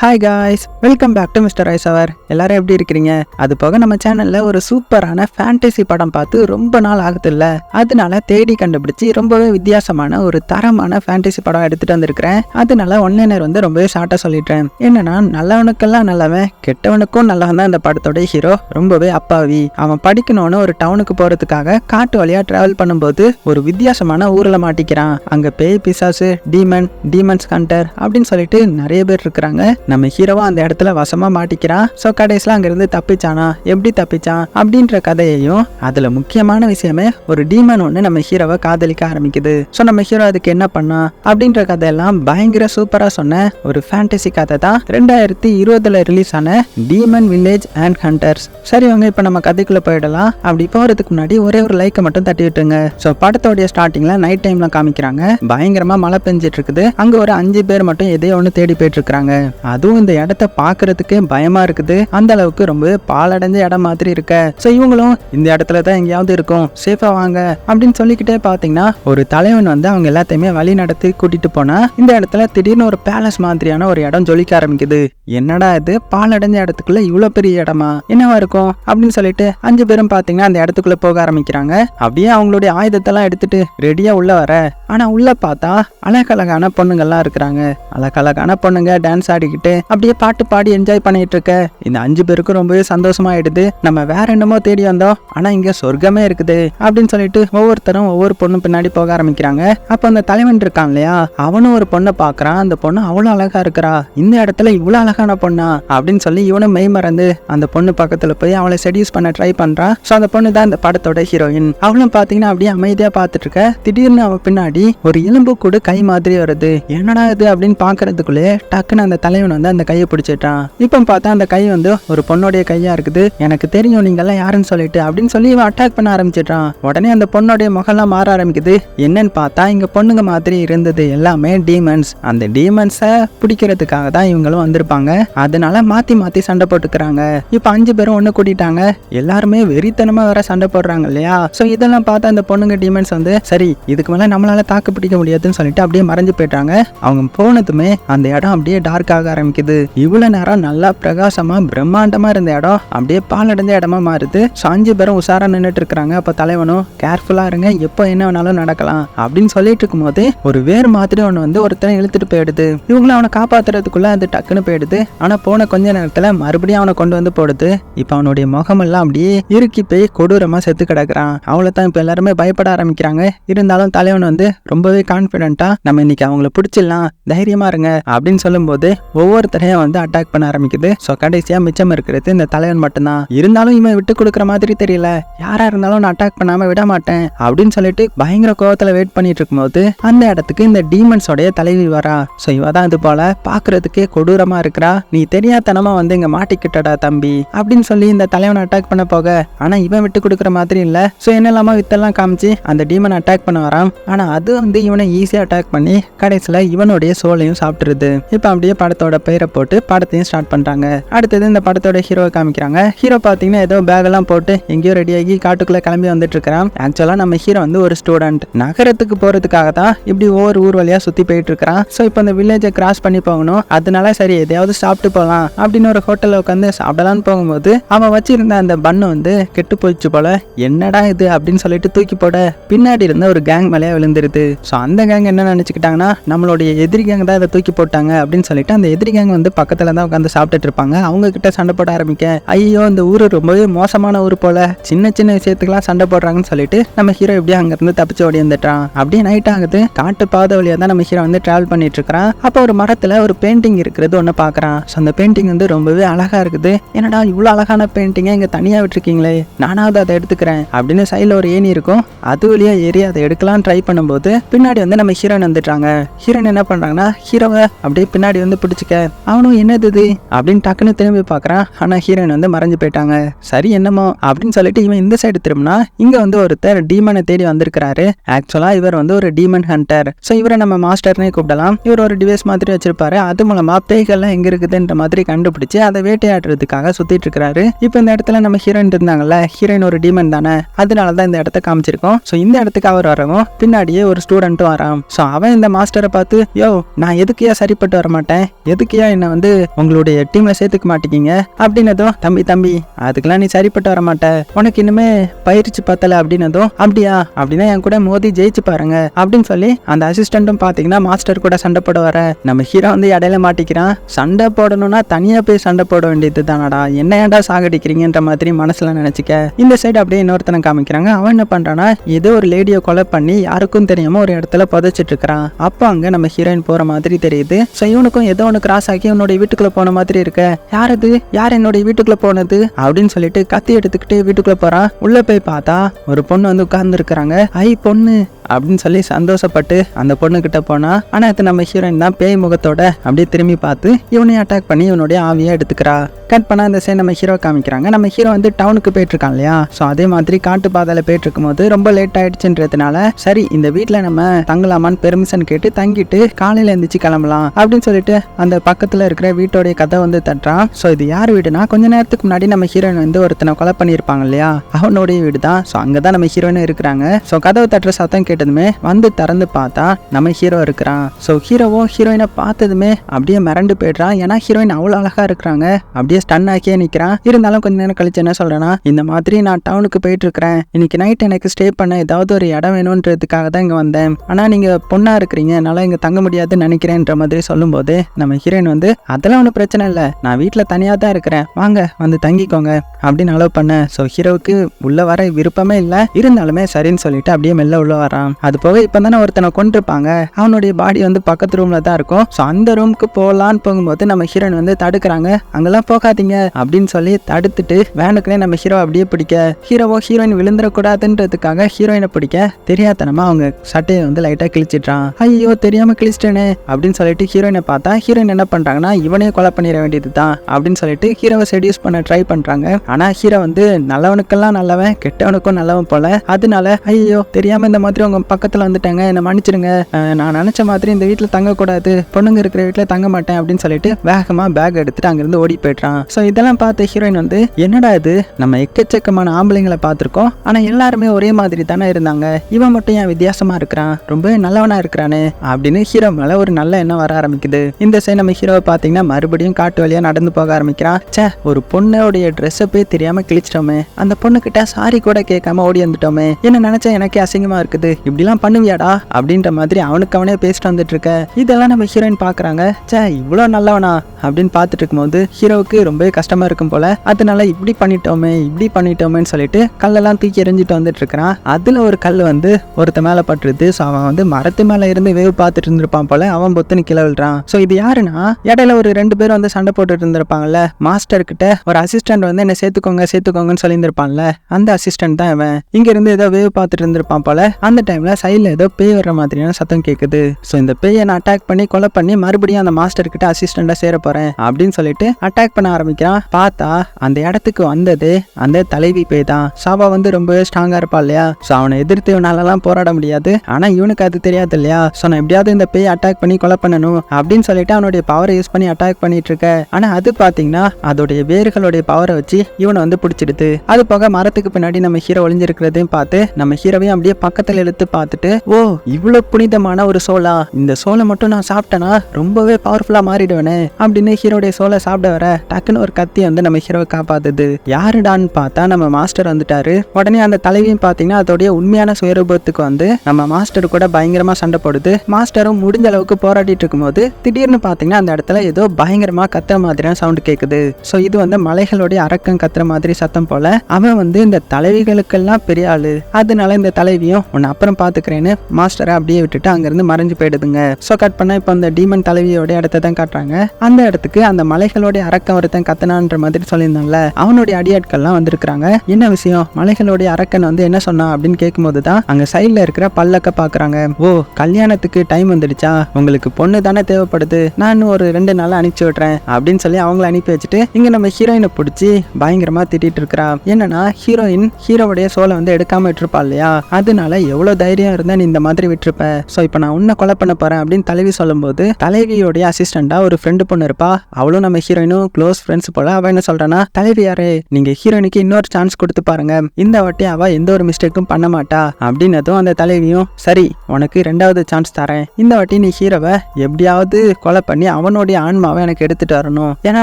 Hi guys welcome back to mister ice அவர் எல்லாரும் எப்படி இருக்கிறீங்க? அது போக நம்ம சேனல்ல ஒரு சூப்பரான ஃபேண்டசி படம் பார்த்து ரொம்ப நாள் ஆகுதுல்ல அதனால தேடி கண்டுபிடிச்சி ரொம்பவே வித்தியாசமான ஒரு தரமான ஃபேண்டசி படம் எடுத்துட்டு வந்திருக்கிறேன். அதனால ஒன்லைனர் வந்து ரொம்பவே ஷார்ட்டா சொல்லிட்டேன் என்னன்னா நல்லவனுக்கெல்லாம் நல்லவன் கெட்டவனுக்கும் நல்லவன் தான் இந்த படத்தோட ஹீரோ ரொம்பவே அப்பாவி. அவன் படிக்கணும்னு ஒரு டவுனுக்கு போறதுக்காக காட்டு வழியா டிராவல் பண்ணும்போது ஒரு வித்தியாசமான ஊர்ல மாட்டிக்கிறான். அங்க பேய் பிசாசு டீமன் டீமன்ஸ் ஹண்டர் அப்படின்னு சொல்லிட்டு நிறைய பேர் இருக்கிறாங்க. நம்ம ஹீரோவா அந்த இடத்துல வசமா மாட்டிக்கிறான் ஸோ கடைசியில் அங்கிருந்து தப்பிச்சானா? எப்படி தப்பிச்சான்? அப்படின்ற கதையையும் அதுல முக்கியமான விஷயமே ஒரு டீமன் ஒன்று நம்ம ஹீரோவை காதலிக்க ஆரம்பிக்குது. ஸோ நம்ம ஹீரோ அதுக்கு என்ன பண்ணா? அப்படின்ற கதையெல்லாம் பயங்கர சூப்பரா சொன்ன ஒரு ஃபேண்டசி கதை தான் ரெண்டாயிரத்தி இருபதுல ரிலீஸ் ஆன டீமன் வில்லேஜ் அண்ட் ஹண்டர்ஸ் சரி வாங்க இப்போ நம்ம கதைக்குள்ள போயிடலாம். அப்படி போறதுக்கு முன்னாடி ஒரே ஒரு லைக்கை மட்டும் தட்டி விட்டுங்க ஸோ படத்தோடைய ஸ்டார்டிங்ல நைட் டைம்ல காமிக்கிறாங்க. பயங்கரமா மழை பெஞ்சிட்டு இருக்குது. அங்க ஒரு அஞ்சு பேர் மட்டும் எதையோ ஒன்று தேடி போயிட்டு இருக்காங்க அதுவும் இந்த இடத்த பார்க்கறதுக்கே பயமா இருக்குது. அந்த அளவுக்கு ரொம்ப பாலடைஞ்ச இடம் மாதிரி இருக்க. ஸோ இவங்களும் இந்த இடத்துல தான் எங்கேயாவது இருக்கும். சேஃபா வாங்க அப்படின்னு சொல்லிக்கிட்டே பார்த்தீங்கன்னா ஒரு தலைவன் வந்து அவங்க எல்லாத்தையுமே வழி நடத்தி கூட்டிட்டு போனா இந்த இடத்துல திடீர்னு ஒரு பேலஸ் மாதிரியான ஒரு இடம் ஜொலிக்க ஆரம்பிக்குது. என்னடா இது? பாலடைஞ்ச இடத்துக்குள்ள இவ்வளோ பெரிய இடமா? என்னவா இருக்கும்? அப்படின்னு சொல்லிட்டு அஞ்சு பேரும் பார்த்தீங்கன்னா அந்த இடத்துக்குள்ள போக ஆரம்பிக்கிறாங்க. அப்படியே அவங்களுடைய ஆயுதத்தெல்லாம் எடுத்துட்டு ரெடியா உள்ள வர. ஆனா உள்ள பார்த்தா அழகழகான பொண்ணுங்கள்லாம் இருக்கிறாங்க. அழகழகான பொண்ணுங்க டான்ஸ் ஆடிக்கிட்டு அப்படியே பாட்டு பாடி என்ஜாய் பண்ணிட்டு இருக்க இந்த அஞ்சு பேருக்கும் ரொம்பவே சந்தோஷமாயிடுது. நம்ம வேற என்னமோ தேடி வந்தோம். ஆனா இங்க சொர்க்கமே இருக்குது அப்படின்னு சொல்லிட்டு ஒவ்வொருத்தரும் ஒவ்வொரு பொண்ணு பின்னாடி போக ஆரம்பிக்கிறாங்க. அப்ப அந்த தலைவன் இருக்கான் இல்லையா? அவனும் ஒரு பொண்ணை பாக்குறான் அந்த பொண்ணு அவ்வளவு அழகா இருக்கிறா. இந்த இடத்துல இவ்வளவு அழகான பொண்ணா? அப்படின்னு சொல்லி இவனும் மெய் மறந்து அந்த பொண்ணு பக்கத்துல போய் அவளை செடியூஸ் பண்ண ட்ரை பண்றான். ஸோ அந்த பொண்ணு தான் இந்த படத்தோட ஹீரோயின் அவளும் பாத்தீங்கன்னா அப்படியே அமைதியா பார்த்துட்டு இருக்க திடீர்னு அவ பின்னாடி ஒரு எலும்பு கூடு கை மாதிரி வருது. என்னடா இது அப்படின்னு பாக்குறதுக்குள்ளே டக்குன்னு அந்த தலைவன் வந்து அந்த கையை பிடிச்சிட்டான். இப்போ பார்த்தா அந்த கை வந்து ஒரு பொண்ணுடைய கையா இருக்குது. எனக்கு தெரியும் நீங்க எல்லாம் யாருன்னு சொல்லிட்டு அப்படின்னு சொல்லி இவன் அட்டாக் பண்ண ஆரம்பிச்சிட்டான் உடனே அந்த பொண்ணுடைய முகம்லாம் மாற ஆரம்பிக்குது. என்னன்னு பார்த்தா இங்க பொண்ணுங்க மாதிரி இருந்தது எல்லாமே டீமன்ஸ் அந்த டீமன்ஸை பிடிக்கிறதுக்காக தான் இவங்களும் வந்திருப்பாங்க. அதனால மாத்தி மாத்தி சண்டை போட்டுக்கிறாங்க. இப்போ அஞ்சு பேரும் ஒன்று கூட்டிட்டாங்க. எல்லாருமே வெறித்தனமா வேற சண்டை போடுறாங்க இல்லையா? ஸோ இதெல்லாம் பார்த்து அந்த பொண்ணுங்க டீமன்ஸ் வந்து சரி இதுக்கு மேலே நம்மளால தாக்கு பிடிக்க முடியாதுன்னு சொல்லிட்டு அப்படியே மறைஞ்சு போயிட்டாங்க அவங்க போனதுமே அந்த இடம் அப்படியே டார்க் ஆக ஆரம்பிக்குது இவ்வளவு நேரம் நல்லா பிரகாசமா பிரம்மாண்டமா இருந்த இடம் அப்படியே பாலடைஞ்ச இடமா மாறுது. சாஞ்சிபுரம் உஷாரா நின்றுட்டு இருக்கிறாங்க. அப்போ தலைவனும் கேர்ஃபுல்லா இருங்க. எப்போ என்ன வேணாலும் நடக்கலாம். அப்படின்னு சொல்லிட்டு இருக்கும்போது ஒரு வேர் மாதிரி ஒன்று வந்து ஒருத்தனை இழுத்துட்டு போயிடுது. இவங்களும் அவனை காப்பாத்துறதுக்குள்ள அது டக்குன்னு போயிடுது. ஆனா போன கொஞ்ச நேரத்துல மறுபடியும் அவனை கொண்டு வந்து போடுது. இப்ப அவனுடைய முகமெல்லாம் அப்படியே இறுக்கி போய் கொடூரமா செத்து கிடக்குறான். அவளை தான் எல்லாருமே பயப்பட ஆரம்பிக்கிறாங்க. இருந்தாலும் தலைவன் வந்து ரொம்பவே கான்பிடென்ட்டா நம்ம இன்னைக்கு அவங்கள பிடிச்சிடலாம். தைரியமா இருங்க. அப்படின்னு சொல்லும்போது ஒவ்வொருத்தரையும் வந்து அட்டாக் பண்ண ஆரம்பிக்குது. ஸோ கடைசியாக மிச்சம் இருக்கிறது இந்த தலைவன் மட்டும்தான். இருந்தாலும் இவன் விட்டு கொடுக்குற மாதிரி தெரியல. யாரா இருந்தாலும் நான் அட்டாக் பண்ணாம விட மாட்டேன் அப்படின்னு சொல்லிட்டு பயங்கர கோவத்தில் வெயிட் பண்ணிட்டு இருக்கும்போது அந்த இடத்துக்கு இந்த டீமன்ஸோடைய தலைவி வரா. ஸோ இவ தான் இது போல பார்க்கறதுக்கே கொடூரமா இருக்கிறா. நீ தெரியாதனமா வந்து இங்க மாட்டிக்கிட்டடா தம்பி அப்படின்னு சொல்லி இந்த தலைவனை அட்டாக் பண்ண போக ஆனா இவன் விட்டு கொடுக்குற மாதிரி இல்ல. ஸோ என்னெல்லாமோ வித்தெல்லாம் காமிச்சு அந்த டீமன் அட்டாக் பண்ண வரான். ஆனா அது வந்து இவனை ஈஸியாக அட்டாக் பண்ணி கடைசியில் இவனுடைய சோலையும் சாப்பிட்டுருது. இப்போ அப்படியே படத்தோட பெயரை போட்டு படத்தையும் ஸ்டார்ட் பண்றாங்க. அடுத்தது இந்த படத்தோட ஹீரோவை காமிக்கிறாங்க. ஹீரோ பாத்தீங்கன்னா ஏதோ பேக் எல்லாம் போட்டு எங்கேயோ ரெடியாகி காட்டுக்குள்ள கிளம்பி வந்துட்டு இருக்கிறான். ஆக்சுவலா நம்ம ஹீரோ வந்து ஒரு ஸ்டூடெண்ட் நகரத்துக்கு போறதுக்காக தான் இப்படி ஒவ்வொரு ஊர் வழியா சுத்தி போயிட்டு இருக்கிறான். ஸோ இப்போ இந்த வில்லேஜை கிராஸ் பண்ணி போகணும். அதனால சரி எதையாவது சாப்பிட்டு போகலாம் அப்படின்னு ஒரு ஹோட்டலில் உட்காந்து சாப்பிடலான்னு போகும்போது அவன் வச்சிருந்த அந்த பண்ணு வந்து கெட்டு போயிடுச்சு போல. என்னடா இது அப்படின்னு சொல்லிட்டு தூக்கி போட பின்னாடி இருந்த ஒரு கேங் மேலேயே விழுந்துருது. ஸோ அந்த கேங் என்ன நினைச்சுக்கிட்டாங்கன்னா நம்மளுடைய எதிரி கேங் தான் இதை தூக்கி போட்டாங்க அப்படின்னு சொல்லிட்டு அந்த எதிரி கேங் வந்து பக்கத்துல தான் உட்காந்து சாப்பிட்டுட்டு இருப்பாங்க. அவங்க கிட்ட சண்டை போட ஆரம்பிக்க ஐயோ இந்த ஊரு ரொம்பவே மோசமான ஊர் போல. சின்ன சின்ன விஷயத்துக்குலாம் சண்டை போடுறாங்கன்னு சொல்லிட்டு நம்ம ஹீரோ எப்படியும் அங்கேருந்து தப்பிச்சு ஓடி வந்துட்டான் அப்படியே நைட் ஆகுது. காட்டு பாதை வழியா தான் நம்ம ஹீரோ வந்து டிராவல் பண்ணிட்டு இருக்கிறான். அப்போ ஒரு மரத்துல ஒரு பெயிண்டிங் இருக்கிறது ஒன்று பார்க்குறான். ஸோ அந்த பெயிண்டிங் வந்து ரொம்பவே அழகா இருக்குது. என்னடா இவ்வளோ அழகான பெயிண்டிங்கை இங்க தனியா விட்டுருக்கீங்களே. நானாவது அதை எடுத்துக்கிறேன். அப்படின்னு சைடில் ஒரு ஏணி இருக்கும். அது வழியா ஏறி அதை எடுக்கலாம் ட்ரை பண்ணும்போது பின்னாடி வந்து நம்ம ஹீரோயின் வந்துட்டாங்க ஹீரோயின் என்ன பண்றாங்கன்னா ஹீரோவை அப்படியே பின்னாடி வந்து பிடிச்சிக்க அவனும் என்னது இது? அப்படின்னு டக்குன்னு திரும்பி பார்க்குறான். ஆனால் ஹீரோயின் வந்து மறைஞ்சு போயிட்டாங்க. சரி என்னமோ அப்படின்னு சொல்லிட்டு இவன் இந்த சைடு திரும்பினா இங்கே வந்து ஒருத்தர் டீமனை தேடி வந்திருக்கிறாரு. ஆக்சுவலாக இவர் வந்து ஒரு டீமன் ஹண்டர் ஸோ இவரை நம்ம மாஸ்டர்னே கூப்பிடலாம். இவர் ஒரு டிவைஸ் மாதிரி வச்சிருப்பாரு. அது மூலமாக பேய்கள்லாம் எங்கே இருக்குதுன்ற மாதிரி கண்டுபிடிச்சு அதை வேட்டையாடுறதுக்காக சுற்றிட்டு இருக்கிறாரு. இப்போ இந்த இடத்துல நம்ம ஹீரோயின் இருந்தாங்கல்ல ஹீரோயின் ஒரு டீமன் தானே? அதனால தான் இந்த இடத்த காமிச்சிருக்கோம். ஸோ இந்த இடத்துக்கு அவர் வரவும் பின்னாடியே ஒரு ஸ்டூடெண்ட்டும் வரான். ஸோ அவன் இந்த மாஸ்டரை பார்த்து யோ நான் எதுக்கு ஏன் சரிப்பட்டு வர மாட்டேன் எதுக்கு எதுக்கு என்ன வந்து உங்களுடைய டீம்ல சேர்த்துக்க மாட்டேங்கிங்க. அப்படின்னதும் தம்பி தம்பி அதுக்கெல்லாம் நீ சரிப்பட்டு வர மாட்ட உனக்கு இனிமே பயிற்சி பத்தல அப்படின்னதும் அப்படியா அப்படின்னா என் கூட மோதி ஜெயிச்சு பாருங்க. அப்படின்னு சொல்லி அந்த அசிஸ்டண்ட்டும் பாத்தீங்கன்னா மாஸ்டர் கூட சண்டை போட வர நம்ம ஹீரோ வந்து இடையில மாட்டிக்கிறான். சண்டை போடணும்னா தனியா போய் சண்டை போட வேண்டியது தானடா என்ன ஏன்டா சாகடிக்கிறீங்கன்ற மாதிரி மனசுல நினைச்சுக்க. இந்த சைடு அப்படியே இன்னொருத்தனை காமிக்கிறாங்க. அவன் என்ன பண்றானா ஏதோ ஒரு லேடியை கொலை பண்ணி யாருக்கும் தெரியாம ஒரு இடத்துல புதைச்சிட்டு இருக்கிறான். அப்போ அங்க நம்ம ஹீரோயின் போற மாதிரி தெரியுது. ஸோ இவனுக்கும் ஏதோ ஒன்று கிராஸ் ஆகி உன்னோட வீட்டுக்குள்ள போன மாதிரி இருக்க. யார் அது? யார் என்னோட வீட்டுக்குள்ள போனது? அப்படின்னு சொல்லிட்டு கத்தி எடுத்துக்கிட்டு வீட்டுக்குள்ள போறான். உள்ள போய் பார்த்தா ஒரு பொண்ணு வந்து உட்கார்ந்து இருக்கிறாங்க ஐ பொண்ணு. அப்படின்னு சொல்லி சந்தோஷப்பட்டு அந்த பொண்ணுக்கிட்ட போனால் போனா ஆனா நம்ம ஹீரோயின் தான். பேய் முகத்தோட அப்படியே திரும்பி பார்த்து இவனையும் அட்டாக் பண்ணி இவனுடைய ஆவியை எடுத்துக்கிறா. கட் பண்ணா அந்த சைடு நம்ம ஹீரோ காமிக்கிறாங்க. நம்ம ஹீரோ வந்து டவுனுக்கு போயிட்டு இருக்கான் இல்லையா? ஸோ அதே மாதிரி காட்டு பாதையில போயிட்டு இருக்கும்போது ரொம்ப லேட் ஆயிடுச்சுன்றதுனால சரி இந்த வீட்டில் நம்ம தங்கலாமான்னு பெர்மிஷன் கேட்டு தங்கிட்டு காலையில எந்திரிச்சு கிளம்பலாம். அப்படின்னு சொல்லிட்டு அந்த பக்கத்தில் இருக்கிற வீட்டோடைய கதை வந்து தட்டுறான். ஸோ இது யார் வீடுனா கொஞ்ச நேரத்துக்கு முன்னாடி நம்ம ஹீரோயின் வந்து ஒருத்தனை கொலை பண்ணியிருப்பாங்க இல்லையா? அவனுடைய வீடு தான் ஸோ அங்கே தான் நம்ம ஹீரோயினும் இருக்கிறாங்க. ஸோ கதவு தட்டுற சத்தம் கேட்டு கேட்டதுமே வந்து திறந்து பார்த்தா நம்ம ஹீரோ இருக்கிறான். ஸோ ஹீரோவும் ஹீரோயினை பார்த்ததுமே அப்படியே மிரண்டு போயிடுறான். ஏன்னா ஹீரோயின் அவ்வளோ அழகா இருக்கிறாங்க. அப்படியே ஸ்டன் ஆக்கியே நிற்கிறான் இருந்தாலும் கொஞ்ச நேரம் கழிச்சு என்ன சொல்கிறேன்னா இந்த மாதிரி நான் டவுனுக்கு போயிட்டு இருக்கிறேன் இன்னைக்கு நைட் எனக்கு ஸ்டே பண்ண ஏதாவது ஒரு இடம் வேணுன்றதுக்காக தான் இங்கே வந்தேன். ஆனால் நீங்கள் பொண்ணாக இருக்கிறீங்க. என்னால் இங்கே தங்க முடியாதுன்னு நினைக்கிறேன்ற மாதிரி சொல்லும்போது நம்ம ஹீரோயின் வந்து அதெல்லாம் ஒன்றும் பிரச்சனை இல்லை. நான் வீட்டில் தனியாக தான் இருக்கிறேன். வாங்க வந்து தங்கிக்கோங்க. அப்படின்னு அலோவ் பண்ண. ஸோ ஹீரோவுக்கு உள்ள வர விருப்பமே இல்லை. இருந்தாலுமே சரின்னு சொல்லிட்டு அப்படியே மெல்ல உள்ள வரான் அது போக இப்போ தானே ஒருத்தனை கொண்டிருப்பாங்க அவனுடைய பாடி வந்து பக்கத்து ரூம்ல தான் இருக்கும். ஸோ அந்த ரூமுக்கு போகலான்னு போகும்போது நம்ம ஹீரோயின் வந்து தடுக்கிறாங்க. அங்கெல்லாம் போகாதீங்க அப்படின்னு சொல்லி தடுத்துட்டு வேனுக்குனே நம்ம ஹீரோ அப்படியே பிடிக்க. ஹீரோவோ ஹீரோயின் விழுந்துடக்கூடாதுன்றதுக்காக ஹீரோயினை பிடிக்க தெரியாதனமா அவங்க சட்டையை வந்து லைட்டாக கிழிச்சிட்றான். ஐயோ தெரியாம கிழிச்சிட்டேனே அப்படின்னு சொல்லிட்டு ஹீரோயினை பார்த்தா ஹீரோயின் என்ன பண்றாங்கன்னா இவனே கொலை பண்ணிட வேண்டியது தான் அப்படின்னு சொல்லிட்டு ஹீரோவை செடியூஸ் பண்ண ட்ரை பண்றாங்க. ஆனா ஹீரோ வந்து நல்லவனுக்கெல்லாம் நல்லவன் கெட்டவனுக்கும் நல்லவன் போல. அதனால ஐயோ தெரியாம இந்த மாதிரி அவங்க பக்கத்தில் பக்கத்துல வந்துட்டாங்க. என்ன மன்னிச்சிடுங்க. நான் நினச்ச மாதிரி இந்த வீட்டில் தங்கக்கூடாது. பொண்ணுங்க இருக்கிற வீட்டில் தங்க மாட்டேன் அப்படின்னு சொல்லிட்டு வேகமாக பேக் எடுத்துட்டு அங்கேருந்து ஓடி போயிட்டான் ஸோ இதெல்லாம் பார்த்த ஹீரோயின் வந்து என்னடா இது? நம்ம எக்கச்சக்கமான ஆம்பளைங்களை பார்த்துருக்கோம். ஆனால் எல்லாருமே ஒரே மாதிரி தானே இருந்தாங்க. இவன் மட்டும் ஏன் வித்தியாசமாக இருக்கிறான்? ரொம்ப நல்லவனாக இருக்கிறானே அப்படின்னு ஹீரோ மேலே ஒரு நல்ல எண்ணம் வர ஆரம்பிக்குது. இந்த சைடு நம்ம ஹீரோவை பார்த்தீங்கன்னா மறுபடியும் காட்டு வழியாக நடந்து போக ஆரம்பிக்கிறான். ச்சே ஒரு பொண்ணோடைய ட்ரெஸ்ஸை போய் தெரியாமல் கிழிச்சிட்டோமே. அந்த பொண்ணுக்கிட்ட சாரி கூட கேட்காம ஓடி வந்துட்டோமே. என்ன நினச்சா எனக்கே அசிங்கமாக இருக்குது. இப்படிலாம் பண்ணுவியாடா? அப்படின்ற மாதிரி அவனுக்கு அவனே பேசிட்டு வந்துட்டு இருக்க இதெல்லாம் நம்ம ஹீரோயின் பாக்குறாங்க. ச்சே இவ்வளோ நல்லவனா? அப்படின்னு பார்த்துட்டு இருக்கும்போது ஹீரோவுக்கு ரொம்பவே கஷ்டமா இருக்கும் போல அதனால இப்படி பண்ணிட்டோமே இப்படி பண்ணிட்டோமேன்னு சொல்லிட்டு கல்லெல்லாம் தூக்கி எறிஞ்சிட்டு வந்துட்டு இருக்கிறான் அதுல ஒரு கல் வந்து ஒருத்த மேல பட்டுருது. ஸோ அவன் வந்து மரத்து மேல இருந்து வேவு பார்த்துட்டு இருந்திருப்பான் போல அவன் பொத்துன்னு கீழே விழுறான். ஸோ இது யாருன்னா? இடையில ஒரு ரெண்டு பேர் வந்து சண்டை போட்டுட்டு இருந்திருப்பாங்கல்ல. மாஸ்டர் கிட்ட ஒரு அசிஸ்டன்ட் வந்து என்ன சேர்த்துக்கோங்க சேர்த்துக்கோங்கன்னு சொல்லியிருந்திருப்பான்ல. அந்த அசிஸ்டன்ட் தான் இவன். இங்க இருந்து ஏதோ வேவ் பார்த்துட்டு இருந்திருப்பான் போல. அந்த டைம்ல சைடில் ஏதோ பேய் வர்ற மாதிரியான சத்தம் கேட்குது ஸோ இந்த பேயை நான் அட்டாக் பண்ணி கொலை பண்ணி மறுபடியும் அந்த மாஸ்டர் கிட்ட அசிஸ்டண்டாக சேர போறேன் அப்படின்னு சொல்லிட்டு அட்டாக் பண்ண ஆரம்பிக்கிறான். பார்த்தா அந்த இடத்துக்கு வந்தது அந்த தலைவி பேய் தான். சாவா வந்து ரொம்பவே ஸ்ட்ராங்காக இருப்பா இல்லையா? ஸோ அவனை எதிர்த்து இவனாலலாம் போராட முடியாது. ஆனா இவனுக்கு அது தெரியாது இல்லையா? ஸோ நான் எப்படியாவது இந்த பேய் அட்டாக் பண்ணி கொலை பண்ணணும் அப்படின்னு சொல்லிட்டு அவனுடைய பவரை யூஸ் பண்ணி அட்டாக் பண்ணிட்டு இருக்க ஆனால் அது பார்த்தீங்கன்னா அதோடைய வேர்களுடைய பவரை வச்சு இவனை வந்து பிடிச்சிடுது. அது போக மரத்துக்கு பின்னாடி நம்ம ஹீரோ ஒளிஞ்சிருக்கிறதையும் பார்த்து நம்ம ஹீரோவையும் அப்படியே பக்கத்தில் இழுத்து பார்த்துட்டு ஓ இவ்வளவு புனிதமான ஒரு சோளா இந்த சோளை மட்டும் நான் சாப்பிட்டேனா? ரொம்பவே பவர்ஃபுல்லா மாறிடுவேனே அப்படின்னு ஹீரோடைய சோளை சாப்பிட வர டக்குன்னு ஒரு கத்தி வந்து நம்ம ஹீரோவை காப்பாத்துது. யாருடான்னு பார்த்தா நம்ம மாஸ்டர் வந்துட்டாரு. உடனே அந்த தலைவியும் பார்த்தீங்கன்னா அதோடைய உண்மையான சுயரூபத்துக்கு வந்து நம்ம மாஸ்டர் கூட பயங்கரமா சண்டை போடுது. மாஸ்டரும் முடிஞ்ச அளவுக்கு போராடிட்டு இருக்கும்போது திடீர்னு பார்த்தீங்கன்னா அந்த இடத்துல ஏதோ பயங்கரமா கத்துற மாதிரியான சவுண்ட் கேட்குது ஸோ இது வந்து மலைகளுடைய அரக்கம் கத்துற மாதிரி சத்தம் போல அவன் வந்து இந்த தலைவிகளுக்கெல்லாம் பெரிய ஆளு. அதனால இந்த தலைவியும் உன்னை அப்புறம் பார்த்துக்கிறேன்னு மாஸ்டரை அப்படியே விட்டுட்டு அங்கிருந்து மறைஞ்சு போயிடுதுங்க. ஸோ கட் பண்ணால் இப்போ அந்த டீமன் தலைவியோட இடத்த தான் காட்டுறாங்க. அந்த இடத்துக்கு அந்த மலைகளோட அரக்கம் ஒருத்தன் கத்தனான்ற மாதிரி சொல்லியிருந்தான்ல. அவனுடைய அடியாட்கள்லாம் வந்திருக்கிறாங்க. என்ன விஷயம்? மலைகளுடைய அரக்கன் வந்து என்ன சொன்னான் அப்படின்னு கேட்கும்போது தான் அங்க சைடில் இருக்கிற பல்லக்க பாக்குறாங்க. ஓ கல்யாணத்துக்கு டைம் வந்துடுச்சா? உங்களுக்கு பொண்ணு தானே தேவைப்படுது. நான் ஒரு ரெண்டு நாள் அனுப்பிச்சு விட்றேன் அப்படின்னு சொல்லி அவங்கள அனுப்பி வச்சுட்டு இங்க நம்ம ஹீரோயினை பிடிச்சி பயங்கரமா திட்டிட்டு இருக்கிறா. என்னன்னா ஹீரோயின் ஹீரோவுடைய சோலை வந்து எடுக்காம விட்டுருப்பா இல்லையா? அதனால எவ்வளவு தைரியம் இருந்தா நீ இந்த மாதிரி விட்டுருப்ப. ஸோ இப்போ நான் உன்னை கொலை பண்ண போறேன் அப்படின்னு தலைவி சொல்லும்போது தலைவியோடைய அசிஸ்டண்டா ஒரு ஃப்ரெண்டு பொண்ணு இருப்பா. அவளும் நம்ம ஹீரோயினும் க்ளோஸ் ஃப்ரெண்ட்ஸ் போல அவ என்ன சொல்றானா தலைவி யாரே நீங்க ஹீரோயினுக்கு இன்னொரு சான்ஸ் கொடுத்து பாருங்க. இந்த வாட்டி அவ எந்த ஒரு மிஸ்டேக்கும் பண்ண மாட்டா. அப்படின்னதும் அந்த தலைவியும் சரி உனக்கு ரெண்டாவது சான்ஸ் தரேன். இந்த வாட்டி நீ ஹீரோவை எப்படியாவது கொலை பண்ணி அவனுடைய ஆன்மாவை எனக்கு எடுத்துட்டு வரணும். ஏன்னா